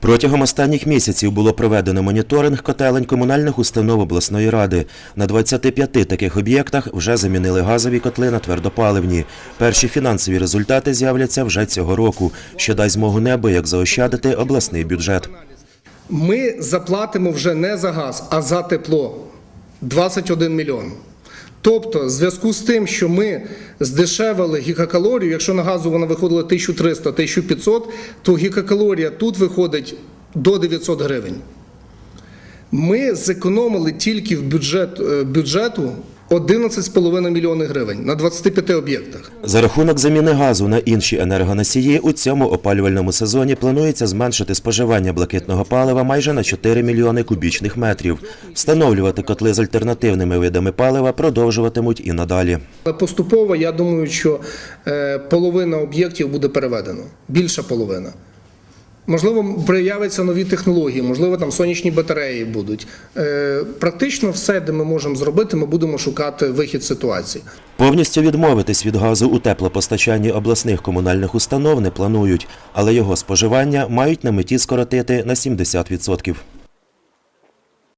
Протягом останніх місяців було проведено моніторинг котелень комунальних установ обласної ради. На 25 таких об'єктах вже замінили газові котли на твердопаливні. Перші фінансові результати з'являться вже цього року, що дасть змогу неабияк заощадити обласний бюджет. Ми заплатимо вже не за газ, а за тепло 21 мільйон. Тобто, в зв'язку з тим, що ми здешевили гігакалорію, якщо на газу вона виходила 1300-1500, то гігакалорія тут виходить до 900 гривень. Ми зекономили тільки в бюджет, е, бюджету 11,5 мільйони гривень на 25 об'єктах. За рахунок заміни газу на інші енергоносії у цьому опалювальному сезоні планується зменшити споживання блакитного палива майже на 4 мільйони кубічних метрів. Встановлювати котли з альтернативними видами палива продовжуватимуть і надалі. Поступово я думаю, що е, половина об'єктів буде переведено, більша половина. Можливо, проявляться нові технології, можливо, там сонячні батареї будуть. Е, Практично все, де ми можемо зробити, ми будемо шукати вихід ситуації. Повністю відмовитись від газу у теплопостачанні обласних комунальних установ не планують, але його споживання мають на меті скоротити на 70%.